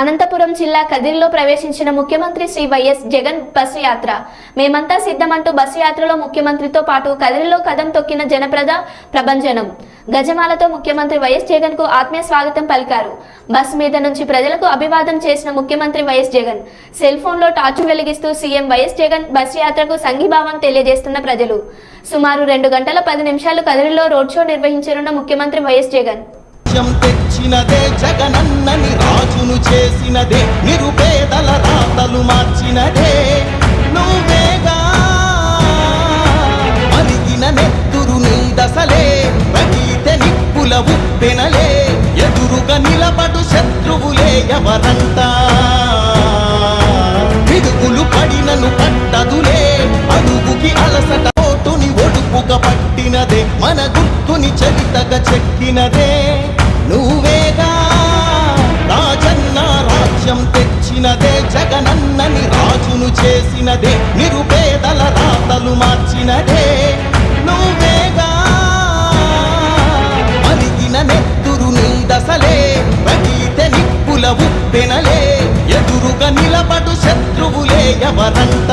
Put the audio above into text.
అనంతపురం జిల్లా కదిరిలో ప్రవేశించిన ముఖ్యమంత్రి శ్రీ వైఎస్ జగన్ బస్సు యాత్ర. మేమంతా సిద్ధమంటూ బస్సు యాత్రలో ముఖ్యమంత్రితో పాటు కదిరిలో కదం తొక్కిన జనప్రద ప్రభంజనం. గజమాలతో ముఖ్యమంత్రి వైఎస్ జగన్కు ఆత్మీయ స్వాగతం పలికారు. బస్సు మీద నుంచి ప్రజలకు అభివాదం చేసిన ముఖ్యమంత్రి వైఎస్ జగన్. సెల్ ఫోన్లో టార్చ్ వెలిగిస్తూ సీఎం వైఎస్ జగన్ బస్సు యాత్రకు సంఘీభావం తెలియజేస్తున్న ప్రజలు. సుమారు రెండు గంటల పది నిమిషాలు కదిరిలో రోడ్ షో నిర్వహించనున్న ముఖ్యమంత్రి వైఎస్ జగన్. ఎవరంట? పిడుగులు పడినను పట్టదులే. అడుగుకి అలసట ఓటుని ఒడుపుక పట్టినదే. మన గుర్తుని చరితగా చెక్కినదే. నువ్వేగా రాజన్న రాజ్యం తెచ్చినదే. జగనన్నని రాజును చేసినదే. నిరుపేదల రాతలు మార్చినదే. నిప్పుల ఎదురుగా నిలబడు శత్రువులే ఎవరంట